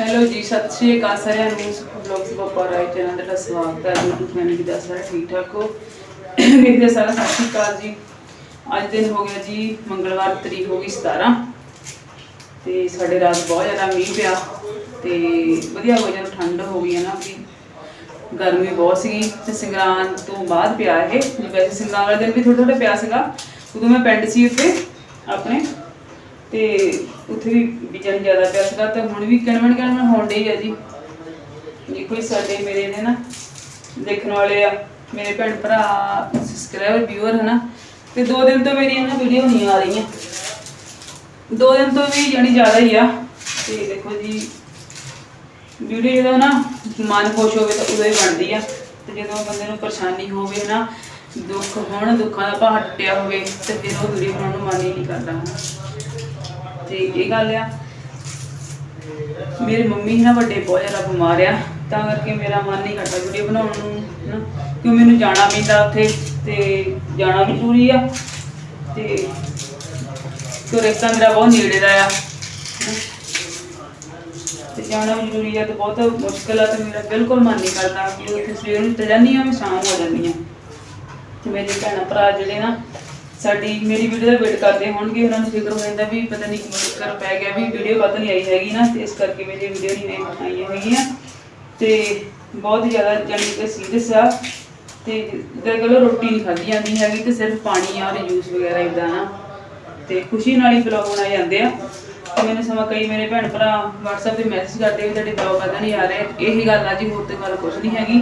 Hello ਜੀ, ਸਤਿ ਸ਼੍ਰੀ ਅਕਾਲ ਸਾਰਿਆਂ ਨੂੰ। ਬਲੌਗਸ ਬਾਪਾ ਰਾਏ ਚੈਨਲ ਦਾ ਸਵਾਗਤ ਹੈ। YouTube ਫੈਮਿਲੀ ਦਾ ਸਾਰਾ ਠੀਕ ਠਾਕ ਹੋ? ਮੇਰੇ ਸਾਰਾ ਸਤਿ ਸ਼੍ਰੀ ਅਕਾਲ ਜੀ। ਅੱਜ ਦਿਨ ਹੋ ਗਿਆ ਜੀ, ਮੰਗਲਵਾਰ ਤਰੀਕ ਹੋ ਗਈ 17 ਤੇ ਸਾਡੇ ਰਾਤ ਬਹੁਤ ਜ਼ਿਆਦਾ ਮੀਂਹ ਪਿਆ ਤੇ ਵਧੀਆ ਹੋ ਜਦੋਂ, ਠੰਡ ਹੋ ਗਈ ਹੈ ਨਾ ਵੀ। ਗਰਮੀ ਬਹੁਤ ਸੀਗੀ ਤੇ ਸੰਗਰਾਂਦ ਤੋਂ ਬਾਅਦ ਪਿਆ ਇਹ। ਵੈਸੇ ਸੰਗਰਾਂਦ ਵਾਲੇ ਦਿਨ ਵੀ ਥੋੜਾ ਥੋੜਾ ਪਿਆ ਸੀਗਾ, ਉਦੋਂ ਮੈਂ ਪਿੰਡ ਸੀ ਉੱਥੇ, ਆਪਣੇ ਤੇ ਉੱਥੇ ਵੀ ਵਿਜਨ ਜ਼ਿਆਦਾ ਪਿਆ ਸੀਗਾ ਤੇ ਹੁਣ ਵੀ ਕਿਣਵਣ ਕਿਣਵਣ ਹੋਣ ਡਈ ਆ ਜੀ। ਦੇਖੋ ਜੀ ਸਾਡੇ ਮੇਰੇ ਨੇ ਨਾ ਦੇਖਣ ਵਾਲੇ ਆ, ਮੇਰੇ ਭੈਣ ਭਰਾ ਸਬਸਕ੍ਰਾਈਬਰ ਵਿਊਅਰ ਹਨਾ, ਤੇ ਦੋ ਦਿਨ ਤੋਂ ਮੇਰੀਆਂ ਨਾ ਵੀਡੀਓ ਨਹੀਂ ਆ ਰਹੀਆਂ। ਦੋ ਦਿਨ ਤੋਂ ਵੀ ਜਾਣੀ ਜ਼ਿਆਦਾ ਹੀ ਆ। ਤੇ ਦੇਖੋ ਜੀ, ਵੀਡੀਓ ਜਦੋਂ ਨਾ ਮਨ ਖੁਸ਼ ਹੋਵੇ ਤਾਂ ਉਦੋਂ ਹੀ ਬਣਦੀ ਆ। ਤੇ ਜਦੋਂ ਬੰਦੇ ਨੂੰ ਪਰੇਸ਼ਾਨੀ ਹੋਵੇ ਨਾ, ਦੁੱਖ ਹੋਣ, ਦੁੱਖਾਂ ਦਾ ਪਹਾੜ ਟੁੱਟਿਆ ਹੋਵੇ, ਤੇ ਫਿਰ ਉਹ ਵੀਡੀਓ ਬਣਾਉਣ ਨੂੰ ਮਨ ਹੀ ਨਹੀਂ ਕਰਦਾ। ਤੇ ਇਹ ਗੱਲ ਆ। ਮੇਰੀ ਮੰਮੀ ਨਾ ਵੱਡੇ, ਬਹੁਤ ਜ਼ਿਆਦਾ ਬਿਮਾਰ ਆ। ਤਾਂ ਕਰਕੇ ਮੇਰਾ ਮਨ ਨਹੀਂ ਕਰਦਾ ਵੀਡੀਓ ਬਣਾਉਣ ਨੂੰ ਨਾ ਕਿਉਂ ਮੈਨੂੰ ਜਾਣਾ ਪੈਂਦਾ ਉੱਥੇ ਤੇ ਜਾਣਾ ਵੀ ਜ਼ਰੂਰੀ ਆ। ਤੇ ਕਿਉਂ ਰਿਸ਼ਤਾ ਮੇਰਾ ਬਹੁਤ ਨੇੜੇ ਦਾ ਆ ਤੇ ਜਾਣਾ ਵੀ ਜ਼ਰੂਰੀ ਆ ਤੇ ਬਹੁਤ ਮੁਸ਼ਕਲ ਆ ਤੇ ਮੇਰਾ ਬਿਲਕੁਲ ਮਨ ਨਹੀਂ ਕਰਦਾ। ਕਿ ਉੱਥੇ ਸਵੇਰ ਨੂੰ ਤੇ ਜਾਂਦੀ ਆ ਮੈਂ ਸ਼ਾਮ ਹੋ ਜਾਂਦੀ ਆ ਤੇ ਮੇਰੇ ਭੈਣਾਂ ਭਰਾ ਜਿਹੜੇ ਨਾ ਸਾਡੀ ਮੇਰੀ ਵੀਡੀਓ ਦਾ ਵੇਟ ਕਰਦੇ ਹੋਣਗੇ, ਉਹਨਾਂ ਨੂੰ ਫਿਕਰ ਹੋ ਜਾਂਦਾ ਵੀ ਪਤਾ ਨਹੀਂ ਕਿਉਂ ਚੱਕਰ ਪੈ ਗਿਆ ਵੀ ਵੀਡੀਓ ਕਦ ਨਹੀਂ ਆਈ ਹੈਗੀ ਨਾ, ਤੇ ਇਸ ਕਰਕੇ ਮੇਰੀ ਵੀਡੀਓ ਨਹੀਂ ਆਈਆਂ ਹੈਗੀਆਂ ਤੇ ਬਹੁਤ ਹੀ ਜ਼ਿਆਦਾ ਜਾਣੀ ਕਿ ਸੀਰੀਅਸ ਆ। ਤੇ ਇਧਰ ਕੋਲ ਰੋਟੀ ਨਹੀਂ ਖਾਧੀ ਜਾਂਦੀ ਹੈਗੀ, ਤੇ ਸਿਰਫ ਪਾਣੀ ਆ ਔਰ ਜੂਸ ਵਗੈਰਾ ਇਦਾਂ ਨਾ ਤੇ ਖੁਸ਼ੀ ਨਾਲ ਹੀ ਬਲੌਗ ਬਣਾਏ ਜਾਂਦੇ ਆ। ਤੇ ਮੈਨੂੰ ਸਮਾਂ ਕਈ ਮੇਰੇ ਭੈਣ ਭਰਾ WhatsApp ਤੇ ਮੈਸੇਜ ਕਰਦੇ ਵੀ ਤੁਹਾਡੇ ਬਲੌਗ ਕਦਾਂ ਨਹੀਂ ਆ ਰਹੇ। ਇਹੀ ਗੱਲ ਆ ਜੀ, ਹੋਰ ਤੇ ਗੱਲ ਕੁਝ ਨਹੀਂ ਹੈਗੀ।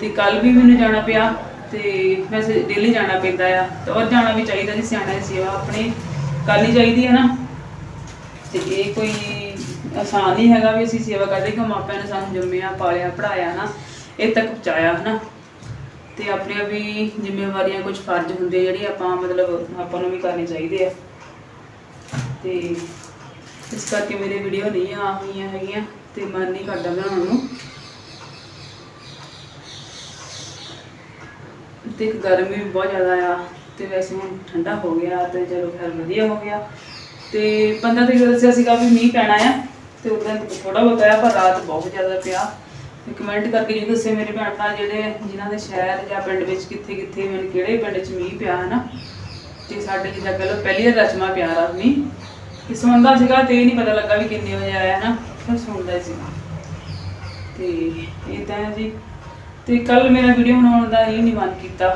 ਤੇ ਕੱਲ ਵੀ ਮੈਨੂੰ ਜਾਣਾ ਪਿਆ। ਤੇ ਵੈਸੇ ਡੇਲੀ ਜਾਣਾ ਪੈਂਦਾ ਆ ਤੇ ਔਰ ਜਾਣਾ ਵੀ ਚਾਹੀਦਾ ਜੀ, ਸਿਆਣਾ ਦੀ ਸੇਵਾ ਆਪਣੇ ਕਰਨੀ ਚਾਹੀਦੀ ਹੈ ਨਾ। ਤੇ ਇਹ ਕੋਈ ਆਸਾਨ ਨਹੀਂ ਹੈਗਾ ਵੀ ਅਸੀਂ ਸੇਵਾ ਕਰਦੇ ਕਿ ਮਾਪਿਆਂ ਨੇ ਸਾਨੂੰ ਜੰਮਿਆ, ਪਾਲਿਆ ਪੜਾਇਆ ਨਾ, ਇਹ ਤੱਕ ਪਹੁੰਚਾਇਆ, ਹਨਾ। ਤੇ ਆਪਣੀਆਂ ਵੀ ਜ਼ਿੰਮੇਵਾਰੀਆਂ ਕੁਝ ਫਰਜ਼ ਹੁੰਦੇ ਜਿਹੜੇ ਆਪਾਂ ਮਤਲਬ ਆਪਾਂ ਨੂੰ ਵੀ ਕਰਨੇ ਚਾਹੀਦੇ ਆ। ਤੇ ਇਸ ਕਰਕੇ ਮੇਰੇ ਵੀਡੀਓ ਨਹੀਂ ਆ ਹੋਈਆਂ ਹੈਗੀਆਂ ਤੇ ਮਨ ਨਹੀਂ ਕਰਦਾ ਬਣਾਉਣ ਨੂੰ। ਤੇ ਗਰਮੀ ਵੀ ਬਹੁਤ ਜ਼ਿਆਦਾ ਆ ਤੇ ਵੈਸੇ ਹੁਣ ਠੰਡਾ ਹੋ ਗਿਆ ਤੇ ਚਲੋ ਖੈਰ ਵਧੀਆ ਹੋ ਗਿਆ। ਤੇ 15 ਤਰੀਕ ਦਾ ਦੱਸਿਆ ਸੀਗਾ ਵੀ ਮੀਂਹ ਪੈਣਾ ਆ ਤੇ ਉਦੋਂ ਥੋੜਾ ਬਹੁਤ ਆਇਆ ਪਰ ਰਾਤ ਬਹੁਤ ਜ਼ਿਆਦਾ ਪਿਆ। ਤੇ ਕਮੈਂਟ ਕਰਕੇ ਜੀ ਦੱਸੇ ਮੇਰੇ ਭੈਣ ਭਰਾ ਜਿਹੜੇ ਜਿਨ੍ਹਾਂ ਦੇ ਸ਼ਹਿਰ ਜਾਂ ਪਿੰਡ ਵਿੱਚ ਕਿੱਥੇ ਕਿੱਥੇ ਮੈਨੂੰ ਕਿਹੜੇ ਪਿੰਡ 'ਚ ਮੀਂਹ ਪਿਆ ਹੈ ਨਾ ਤੇ ਸਾਡੇ ਜਿੱਦਾਂ ਕਹ ਲਓ ਪਹਿਲੀ ਵਾਰ ਰਚਮਾ ਪਿਆ ਰਾਤ ਮੀਂਹ। ਕਿ ਸੁਣਦਾ ਸੀਗਾ ਤੇ ਇਹ ਨਹੀਂ ਪਤਾ ਲੱਗਾ ਵੀ ਕਿੰਨੇ ਵਜੇ ਆਇਆ ਹੈ ਨਾ ਫਿਰ ਸੁਣਦਾ ਹੀ ਸੀਗਾ। ਤੇ ਇਦਾਂ ਹੈ ਜੀ। ਤੇ ਕੱਲ ਮੇਰਾ ਵੀਡੀਓ ਬਣਾਉਣ ਦਾ ਹੀ ਨਹੀਂ ਮਨ ਕੀਤਾ।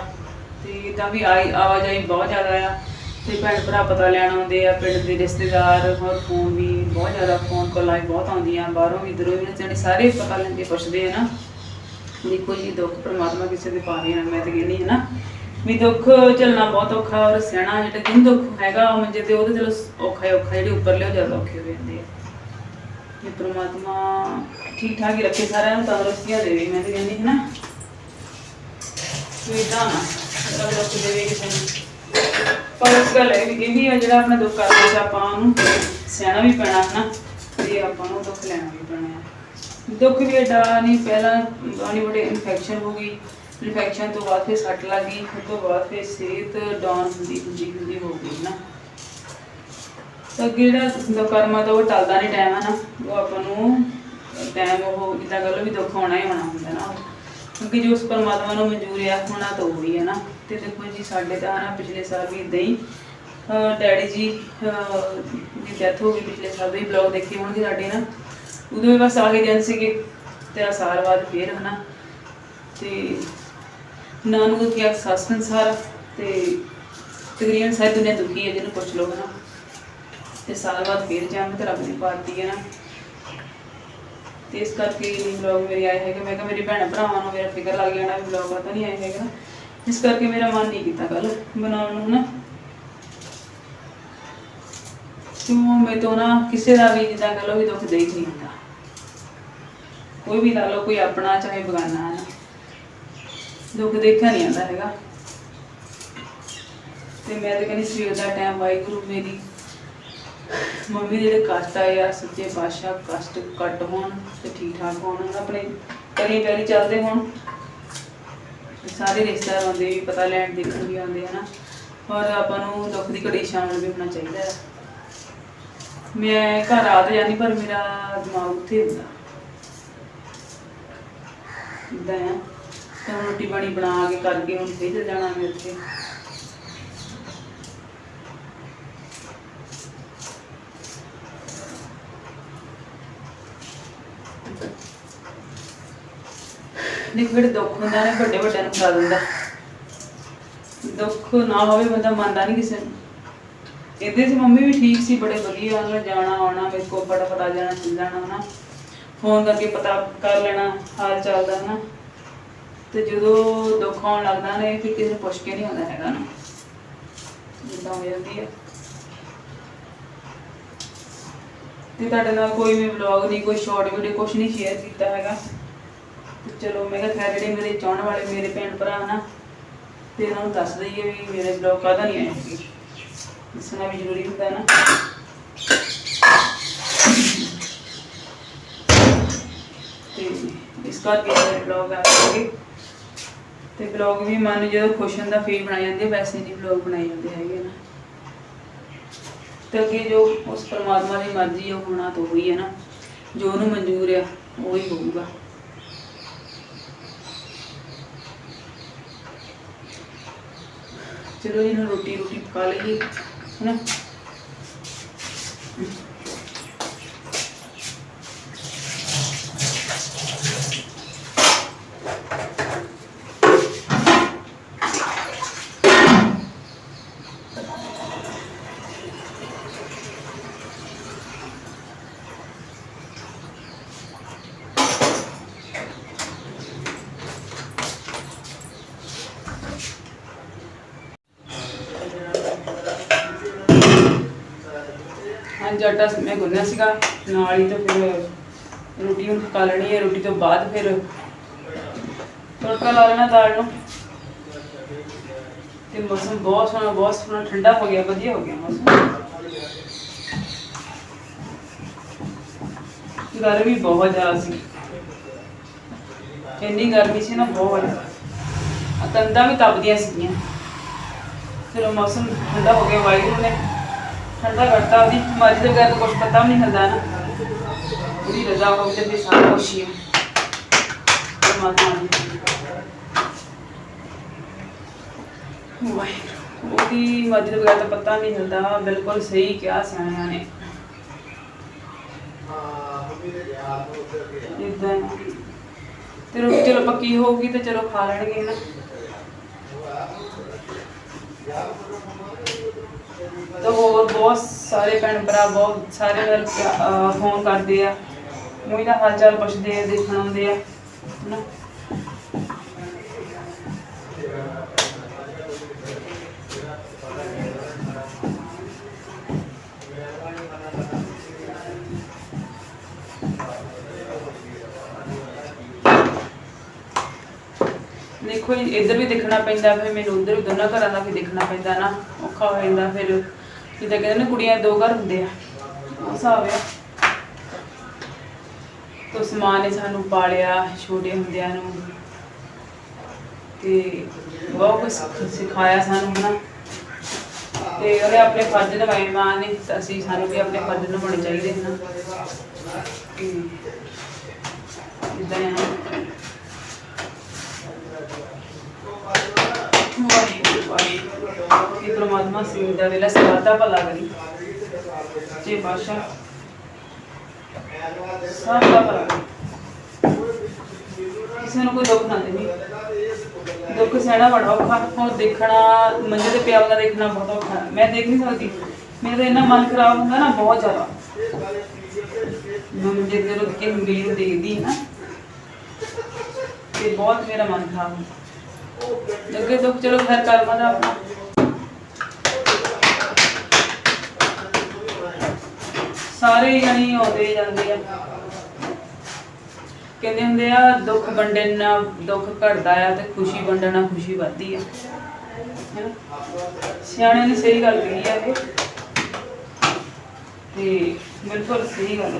ਤੇ ਇਦਾਂ ਵੀ ਆਈ ਆਵਾਜਾਈ ਬਹੁਤ ਜ਼ਿਆਦਾ ਆ। ਤੇ ਭੈਣ ਭਰਾ ਪਤਾ ਲੈਣ ਆਉਂਦੇ ਆ, ਪਿੰਡ ਦੇ ਰਿਸ਼ਤੇਦਾਰ, ਹੋਰ ਫੋਨ ਵੀ ਬਹੁਤ ਜ਼ਿਆਦਾ, ਫੋਨ ਕਾਲਾਂ ਬਹੁਤ ਆਉਂਦੀਆਂ, ਬਾਹਰੋਂ ਵੀ ਇਧਰੋਂ ਵੀ ਜਿਹੜੇ ਸਾਰੇ ਪਤਾ ਲੈਂਦੇ ਪੁੱਛਦੇ ਆ ਨਾ। ਦੇਖੋ ਜੀ ਦੁੱਖ ਪਰਮਾਤਮਾ ਕਿਸੇ ਦੇ ਪਾਵੇ ਨਾ, ਮੈਂ ਤਾਂ ਕਹਿੰਦੀ ਹੈ ਨਾ। ਵੀ ਦੁੱਖ ਝੱਲਣਾ ਬਹੁਤ ਔਖਾ, ਔਰ ਸਹਿਣਾ ਜਿਹੜਾ ਜਿੰਨ ਦੁੱਖ ਹੈਗਾ ਉਹ ਮੰਜੇ ਤੇ, ਉਹਦੇ ਚਲੋ ਔਖਾ ਔਖਾ, ਜਿਹੜੇ ਉੱਪਰਲੇ ਉਹ ਜ਼ਿਆਦਾ ਔਖੇ ਹੋ ਜਾਂਦੇ ਆ। ਇਹ ਪ੍ਰਮਾਤਮਾ ਠੀਕ ਠਾਕ ਹੀ ਰੱਖੇ, ਸਾਰਿਆਂ ਨੂੰ ਤੰਦਰੁਸਤੀਆਂ ਦੇਵੇ। ਮੈਂ ਤਾਂ ਕਹਿੰਦੀ ਹਾਂ ਨਾ ਵੀ ਨਾ ਰੱਬ ਦੁੱਖ ਦੇਵੇ ਕਿਸੇ ਨੂੰ। ਪਰ ਇਸ ਗੱਲ ਹੈ ਵੀ ਇਹ ਆ, ਜਿਹੜਾ ਆਪਣਾ ਦੁੱਖ ਕਰਦਾ ਸੀ ਆਪਾਂ ਉਹਨੂੰ ਸਹਿਣਾ ਵੀ ਪੈਣਾ ਹੈ ਨਾ, ਤੇ ਆਪਾਂ ਨੂੰ ਦੁੱਖ ਲੈਣਾ ਵੀ ਪੈਣਾ ਦੁੱਖ ਵੀ ਏਡਾ ਨਹੀਂ, ਪਹਿਲਾਂ ਬਾਣੀ ਬੜੇ ਇਨਫੈਕਸ਼ਨ ਹੋ ਗਈ। ਇਨਫੈਕਸ਼ਨ ਤੋਂ ਬਾਅਦ ਫਿਰ ਸੱਟ ਲੱਗ ਗਈ ਉਸ ਤੋਂ ਬਾਅਦ ਫਿਰ ਸਿਹਤ ਡਾਊਨ ਹੁੰਦੀ ਹੁੰਦੀ ਹੁੰਦੀ ਹੋ ਗਈ ਨਾ। ਤਾਂ ਅੱਗੇ ਜਿਹੜਾ ਦਾ ਕਰਮਾ ਤਾਂ ਉਹ ਟਲਦਾ ਨਹੀਂ ਟਾਈਮ ਹੈ ਨਾ ਉਹ ਆਪਾਂ ਨੂੰ ਟਾਈਮ ਉਹ ਜਿੱਦਾਂ ਲਓ ਵੀ ਦੁੱਖ ਆਉਣਾ ਹੀ ਆਉਣਾ ਹੁੰਦਾ ਨਾ। ਕਿਉਂਕਿ ਜੋ ਉਸ ਪਰਮਾਤਮਾ ਨੂੰ ਮਨਜ਼ੂਰ ਆ, ਹੋਣਾ ਤਾਂ ਉਹ ਹੀ ਹੈ ਨਾ। ਤੇ ਦੇਖੋ ਜੀ, ਸਾਡੇ ਤਾਂ ਨਾ ਪਿਛਲੇ ਸਾਲ ਵੀ ਇਦਾਂ ਹੀ ਡੈਡੀ ਜੀ ਦੀ ਡੈਥ ਹੋ ਗਈ ਪਿਛਲੇ ਸਾਲ ਦੇ ਬਲੌਗ ਦੇਖੇ ਹੋਣਗੇ ਸਾਡੇ ਨਾ। ਉਦੋਂ ਵੀ ਬਸ ਆਗੇ ਦਿਨ ਸੀਗੇ, ਤੇ ਆ ਸਾਲ ਬਾਅਦ ਫੇਰ, ਹਨਾ। ਤੇ ਨਾਨੂ ਦਾ ਕੀ ਸਸਪੈਂਸ ਸਾਰਾ ਤੇ ਤਕਰੀਬਨ ਸਾਰੀ ਦੁਨੀਆ ਦੁਖੀ ਹੈ ਜਿਹਨੂੰ ਪੁੱਛ ਲਓ, ਹਨਾ। ਤੇ ਸਾਲ ਬਾਅਦ ਫੇਰ ਜੰਮ ਤੇ ਰੱਬ ਨੇ ਪਾਤੀ ਹੈ ਨਾ। ਤੇ ਇਸ ਕਰਕੇ ਇਹ ਵਲੌਗ ਮੇਰੇ ਆਏ ਹੈਗੇ। ਮੈਂ ਕਿਹਾ ਮੇਰੇ ਭੈਣਾਂ ਭਰਾਵਾਂ ਨੂੰ ਮੇਰਾ ਫਿਕਰ ਲੱਗ ਜਾਣਾ ਵੀ ਵਲੌਗ ਪਤਾ ਨਹੀਂ ਆਏ ਹੈਗਾ ਇਸ ਕਰਕੇ ਮੇਰਾ ਮਨ ਨਹੀਂ ਕੀਤਾ ਕੱਲ ਬਣਾਉਣ ਨੂੰ ਨਾ ਕਿਉਂ ਮੈਂ ਤੋਂ ਨਾ ਕਿਸੇ ਦਾ ਵੀ ਜਿੱਦਾਂ ਕਹ ਲੋ ਵੀ ਦੁੱਖ ਦੇਖ ਨਹੀਂ ਹੁੰਦਾ। ਕੋਈ ਵੀ ਲਾ ਲਓ, ਕੋਈ ਆਪਣਾ ਚਾਹੇ ਬਗਾਨਾ ਹੈ ਦੁੱਖ ਦੇਖਿਆ ਨਹੀਂ ਆਉਂਦਾ ਹੈਗਾ। ਤੇ ਮੈਂ ਤਾਂ ਕਹਿੰਦੀ ਸਵੇਰ ਦਾ ਟਾਈਮ ਵਾਹਿਗੁਰੂ ਮੇਰੀ ਮੰਮੀ ਜਿਹੜੇ ਕਸ਼ਟ ਆਏ ਆ, ਸੱਚੇ ਪਾਤਸ਼ਾਹ ਕਸ਼ਟ ਕੱਟ ਹੋਣ ਤੇ ਠੀਕ ਠਾਕ ਹੋਣ, ਆਪਣੇ ਕਰੀ ਪੈਰੀ ਚੱਲਦੇ ਹੋਣ। ਸਾਰੇ ਰਿਸ਼ਤੇਦਾਰ ਆਉਂਦੇ ਵੀ, ਪਤਾ ਲੈਣ ਦੇਖਣ ਵੀ ਆਉਂਦੇ ਹਨਾ ਔਰ ਆਪਾਂ ਨੂੰ ਦੁੱਖ ਦੀ ਘੜੀ ਸ਼ਾਮਲ ਵੀ ਹੋਣਾ ਚਾਹੀਦਾ ਹੈ ਮੈਂ ਘਰ ਆ ਤਾਂ ਜਾਂਦੀ, ਪਰ ਮੇਰਾ ਦਿਮਾਗ ਉੱਥੇ ਹੁੰਦਾ। ਇਦਾਂ ਆ। ਤਾਂ ਰੋਟੀ ਪਾਣੀ ਬਣਾ ਕੇ ਕਰਕੇ ਹੁਣ ਫੇਰ ਜਾਣਾ ਮੈਂ ਉੱਥੇ। ਦੇਖ ਜਿਹੜੇ ਦੁੱਖ ਹੁੰਦਾ ਨੇ, ਵੱਡੇ ਵੱਡਿਆਂ ਨੂੰ ਫੜਾ ਦਿੰਦਾ ਦੁੱਖ ਨਾ ਹੋਵੇ, ਬੰਦਾ ਮੰਨਦਾ ਨਹੀਂ ਕਿਸੇ ਨੂੰ। ਇਹਦੇ ਸੀ ਮੰਮੀ ਵੀ ਠੀਕ ਸੀ, ਬੜੇ ਵਧੀਆ, ਉਹਨਾਂ ਜਾਣਾ, ਆਉਣਾ, ਮੇਰੇ ਕੋਲ ਫਟਾਫਟ ਆ ਜਾਣਾ, ਚੱਲ ਜਾਣਾ, ਹਨਾ। ਫੋਨ ਕਰਕੇ ਪਤਾ ਕਰ ਲੈਣਾ, ਹਾਲ ਚਾਲ ਦਾ, ਹਨਾ। ਤੇ ਜਦੋਂ ਦੁੱਖ ਆਉਣ ਲੱਗਦਾ ਨੇ ਫਿਰ ਕਿਸੇ ਨੂੰ ਪੁੱਛ ਕੇ ਨਹੀਂ ਹੁੰਦਾ ਹੈਗਾ ਨਾ ਜਿੱਦਾਂ ਹੋ ਜਾਂਦੀ ਹੈ ਤੇ ਤੁਹਾਡੇ ਨਾਲ ਕੋਈ ਵੀ ਵਲੌਗ ਨਹੀਂ, ਕੋਈ ਸ਼ਾਰਟ ਵੀਡੀਓ ਕੁਝ ਨਹੀਂ ਸ਼ੇਅਰ ਕੀਤਾ ਹੈਗਾ। ਚਲੋ ਮੈਂ ਕਿਹਾ ਖੈਰ ਜਿਹੜੇ ਮੇਰੇ ਚਾਹਣ ਵਾਲੇ ਮੇਰੇ ਭੈਣ ਭਰਾ ਨਾ ਤੇ ਇਹਨਾਂ ਨੂੰ ਦੱਸ ਦਈਏ ਵੀ ਮੇਰੇ ਵਲੌਗ ਕਾਹਦਾ ਨਹੀਂ ਆਏ ਹੈਗੇ। ਦੱਸਣਾ ਵੀ ਜ਼ਰੂਰੀ ਹੁੰਦਾ ਨਾ। ਤੇ ਇਸ ਕਰਕੇ ਮੇਰੇ ਵਲੌਗ ਆਉਂਦੇ ਤੇ ਵਲੌਗ ਵੀ ਮਨ ਜਦੋਂ ਖੁਸ਼ ਹੁੰਦਾ ਫੀਲ ਬਣਾਈ ਜਾਂਦੀ ਵੈਸੇ ਜੀ ਵਲੌਗ ਬਣਾਏ ਜਾਂਦੇ ਹੈਗੇ ਨਾ। ਤੇ ਅੱਗੇ ਜੋ ਉਸ ਪਰਮਾਤਮਾ ਦੀ ਮਰਜ਼ੀ ਹੈ ਉਹ ਹੋਣਾ ਤਾਂ ਹੋਈ ਹੈ ਨਾ। ਜੋ ਉਹਨੂੰ ਮਨਜ਼ੂਰ ਆ, ਉਹ ਹੀ ਹੋਊਗਾ। ਚਲੋ ਜੀ ਰੋਟੀ ਰੋਟੀ ਪਕਾ ਲਈਏ ਹਨਾ? ਹਾਂਜੀ, ਆਟਾ ਮੈਂ ਗੁੰਨਿਆ ਸੀਗਾ, ਨਾਲ ਹੀ ਤਾਂ ਫਿਰ ਰੋਟੀ ਹੁਣ ਪਕਾ ਲੈਣੀ ਹੈ, ਰੋਟੀ ਤੋਂ ਬਾਅਦ ਫਿਰ ਤੜਕਾ ਲਾ ਲੈਣਾ ਦਾਲ ਨੂੰ। ਤੇ ਮੌਸਮ ਬਹੁਤ ਸੋਹਣਾ ਬਹੁਤ ਸੋਹਣਾ, ਠੰਡਾ ਹੋ ਗਿਆ, ਵਧੀਆ ਹੋ ਗਿਆ ਮੌਸਮ। ਗਰਮੀ ਬਹੁਤ ਜ਼ਿਆਦਾ ਸੀ। ਇੰਨੀ ਗਰਮੀ ਸੀ ਨਾ ਬਹੁਤ ਆ ਕੰਧਾਂ ਵੀ ਤਪਦੀਆਂ ਸੀਗੀਆਂ। ਫਿਰ ਮੌਸਮ ਠੰਡਾ ਹੋ ਗਿਆ, ਵਾਹਿਗੁਰੂ ਨੇ ਠੰਡਾ ਕਰਤਾ ਉਹਦੀ ਮਰਜ਼ੀ ਦੇ ਬਗੈਰ ਤਾਂ ਕੁਝ ਪਤਾ ਵੀ ਨਹੀਂ ਹੁੰਦਾ ਨਾ। ਉਹਦੀ ਰਜ਼ਾ ਹੋ ਤੇ ਸਾਰਾ ਕੁਛ ਹੈ ਪਰਮਾਤਮਾ ਦੀ ਵਾਹਿਗੁਰੂ। ਉਹਦੀ ਮਰਜ਼ੀ ਦੇ ਬਗੈਰ ਤਾਂ ਪਤਾ ਨਹੀਂ ਹੁੰਦਾ। ਬਿਲਕੁਲ ਸਹੀ ਕਿਹਾ ਸਿਆਣਿਆਂ ਨੇ। ਇਦਾਂ ਤੇ ਰੋਟੀ ਚਲੋ ਪੱਕੀ ਹੋਊਗੀ ਤੇ ਚਲੋ ਖਾ ਲੈਣਗੇ ਨਾ। ਤਾਂ ਹੋਰ ਬਹੁਤ ਸਾਰੇ ਭੈਣ ਭਰਾ, ਬਹੁਤ ਸਾਰੇ ਮੇਰੇ ਫੋਨ ਕਰਦੇ ਆ। ਮੂੰਹ ਦਾ ਹਾਲ ਚਾਲ ਪੁੱਛਦੇ ਆ, ਦੇਖਣ ਆਉਂਦੇ ਆ, ਹਨਾ। ਦੇਖੋ ਇੱਧਰ ਵੀ ਦੇਖਣਾ ਪੈਂਦਾ, ਫਿਰ ਮੈਨੂੰ ਉੱਧਰ ਵੀ ਦੋਨਾਂ ਘਰਾਂ ਦਾ ਵੀ ਦੇਖਣਾ ਪੈਂਦਾ ਨਾ, ਔਖਾ ਹੋ ਜਾਂਦਾ, ਫਿਰ ਜਿੱਦਾਂ ਕਹਿੰਦੇ ਨੇ ਕੁੜੀਆਂ ਦੋ ਘਰ ਹੁੰਦੇ ਆ। ਉਹ ਹਿਸਾਬ ਆ। ਤੋ ਸਮਾਨ ਨੇ ਸਾਨੂੰ ਪਾਲਿਆ, ਛੋਟੇ ਹੁੰਦਿਆਂ ਨੂੰ। ਤੇ ਬਹੁਤ ਕੁਝ ਸਿਖਾਇਆ ਸਾਨੂੰ ਨਾ ਤੇ ਉਹਨੇ ਆਪਣੇ ਫਰਜ਼ ਨਿਭਾਏ ਮਾਂ ਨੇ ਅਸੀਂ ਸਾਨੂੰ ਵੀ ਆਪਣੇ ਫਰਜ਼ ਨਿਭਾਉਣੇ ਚਾਹੀਦੇ ਹਨ ਇਦਾਂ ਵਾਹਿਗੁਰੂ ਵਾਹਿਗੁਰੂ ਕਿ ਸਿੰਘ ਦਾ ਵੇਲਾ ਸਵਾਦਾ ਭਲਾ ਕਰੀ ਜੇ ਬਾਸ਼ਾ ਸਭ ਦਾ ਭਲਾ ਕਿਸੇ ਨੂੰ ਕੋਈ ਦੁੱਖ ਨਾ ਦੇਵੀ। ਦੁੱਖ ਸਹਿਣਾ ਬੜਾ ਔਖਾ, ਹੁਣ ਦੇਖਣਾ, ਮੰਜੇ ਤੇ ਪਿਆ ਉਹਦਾ ਦੇਖਣਾ ਬਹੁਤ ਔਖਾ। ਮੈਂ ਦੇਖ ਨਹੀਂ ਸਕਦੀ। ਮੇਰਾ ਤਾਂ ਇੰਨਾ ਮਨ ਖਰਾਬ ਹੁੰਦਾ ਨਾ ਬਹੁਤ ਜ਼ਿਆਦਾ। ਮੈਂ ਮੰਜੇ ਤੇ ਰੁਕ ਕੇ ਵੀਡੀਓ ਦੇਖਦੀ ਨਾ। ਤੇ ਬਹੁਤ ਮੇਰਾ ਮਨ ਖਰਾਬ ਹੁੰਦਾ। ਅੱਗੇ ਦੁੱਖ, ਚਲੋ ਖੈਰ ਕਰਮਾ ਦਾ ਆਪਣਾ। ਸਾਰੇ ਜਣੀ ਆਉਂਦੇ ਜਾਂਦੇ ਆ। ਕਹਿੰਦੇ ਹੁੰਦੇ ਆ, ਦੁੱਖ ਵੰਡਣ ਨਾਲ ਦੁੱਖ ਘਟਦਾ ਆ ਤੇ ਖੁਸ਼ੀ ਵੰਡਣ ਨਾਲ ਖੁਸ਼ੀ ਵੱਧਦੀ ਆ। ਹੈਨਾ? ਨੇ ਸਹੀ ਗੱਲ ਕਹੀ ਆ ਇਹ। ਤੇ ਬਿਲਕੁਲ ਸਹੀ ਗੱਲ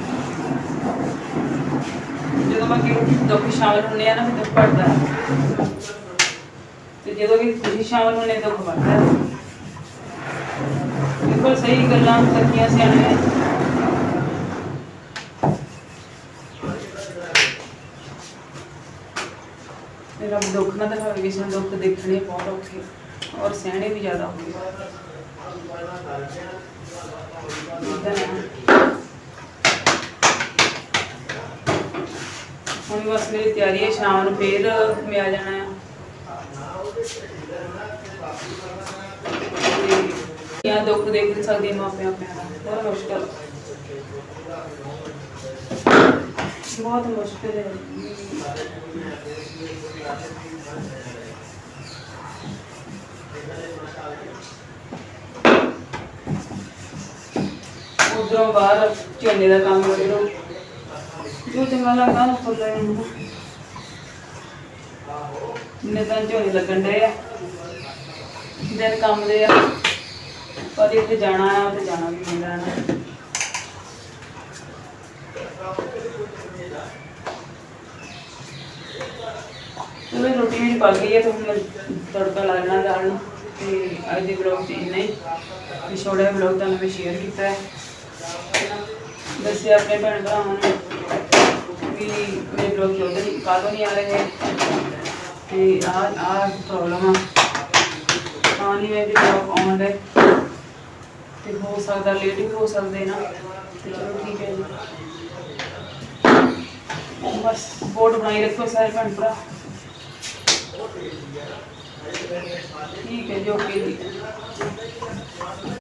ਜਦੋਂ ਮੈਂ ਕਿ ਦੁੱਖ ਸ਼ਾਮਲ ਹੁੰਦੇ ਆ ਨਾ, ਫਿਰ ਦੁੱਖ ਘਟਦਾ ਹੈ ਤੇ ਜਦੋਂ ਕਿ ਖੁਸ਼ੀ ਸ਼ਾਮਲ ਹੋਣੇ ਦੁੱਖ ਵੱਧਦਾ ਹੈ ਬਿਲਕੁਲ ਸਹੀ ਗੱਲਾਂ ਸੱਚੀਆਂ ਸਿਆਣੀਆਂ ਰੱਬ ਦੁੱਖ ਨਾ ਦਿਖਾਵੇ ਕਿਸੇ ਨੂੰ ਦੁੱਖ ਦੇਖਣੇ ਬਹੁਤ ਔਖੇ ਔਰ ਸਹਿਣੇ ਵੀ ਜ਼ਿਆਦਾ ਔਖੇ ਹੁਣ ਬਸ ਮੇਰੀ ਤਿਆਰੀ ਹੈ, ਸ਼ਾਮ ਨੂੰ ਫੇਰ ਮੈਂ ਆ ਜਾਣਾ ਆ। ਯਾ ਦੁੱਖ ਦੇਖ ਨਹੀਂ ਸਕਦੇ ਮਾਪਿਆਂ ਆਪਿਆਂ ਬਹੁਤ ਮੁਸ਼ਕਲ। ਬਹੁਤ ਮੁਸ਼ਕਲ ਹੈ ਉਧਰੋਂ ਬਾਹਰ ਝੋਨੇ ਦਾ ਕੰਮ ਕਰੋ ਜੋ ਚੰਗਾ ਲੱਗਦਾ ਨਾ ਫੁੱਲ ਲੈਣ ਨੂੰ ਤਾਂ ਝੋਨੇ ਲੱਗਣ ਦੇ ਆ ਦਿਨ ਕੰਮ ਦੇ ਆ ਕਦੇ ਇੱਥੇ ਜਾਣਾ ਆ ਤੇ ਜਾਣਾ ਵੀ ਪੈਂਦਾ ਨਾ ਚਲੋ ਰੋਟੀ ਮੇਰੀ ਪਾ ਗਈ ਹੈ, ਤੇ ਹੁਣ ਤੜਕਾ ਲਾ ਲੈਣਾ। ਦਾਲ ਨੂੰ ਤੇ ਅੱਜ ਦੇ ਵਲੌਗ 'ਚ ਇੰਨਾ ਹੀ। ਤੇ ਛੋਟਾ ਵਲੌਗ ਤੁਹਾਨੂੰ ਮੈਂ ਸ਼ੇਅਰ ਕੀਤਾ ਹੈ। ਦੱਸਿਆ ਆਪਣੇ ਭੈਣ ਭਰਾਵਾਂ ਨੂੰ ਵੀ ਮੇਰੇ ਵਲੌਗ ਜਲਦੀ ਨਹੀਂ ਕਾਹਦੋਂ ਨਹੀਂ ਆ ਰਹੇ। ਤੇ ਆ ਆ ਪ੍ਰੋਬਲਮ ਆ। ਤਾਂ ਨਹੀਂ ਮੇਰੇ ਵਲੌਗ ਆਉਣ ਦੇ ਤੇ ਹੋ ਸਕਦਾ ਲੇਟ ਵੀ ਹੋ ਸਕਦੇ ਨਾ। ਤੇ ਚਲੋ ਠੀਕ ਹੈ ਜੀ। ਬਸ ਬੋਰਡ ਬਣਾਈ ਰੱਖੋ ਸਾਰੇ ਭੈਣ ਭਰਾ। ਠੀਕ ਹੈ ਜੀ ਓਕੇ ਜੀ।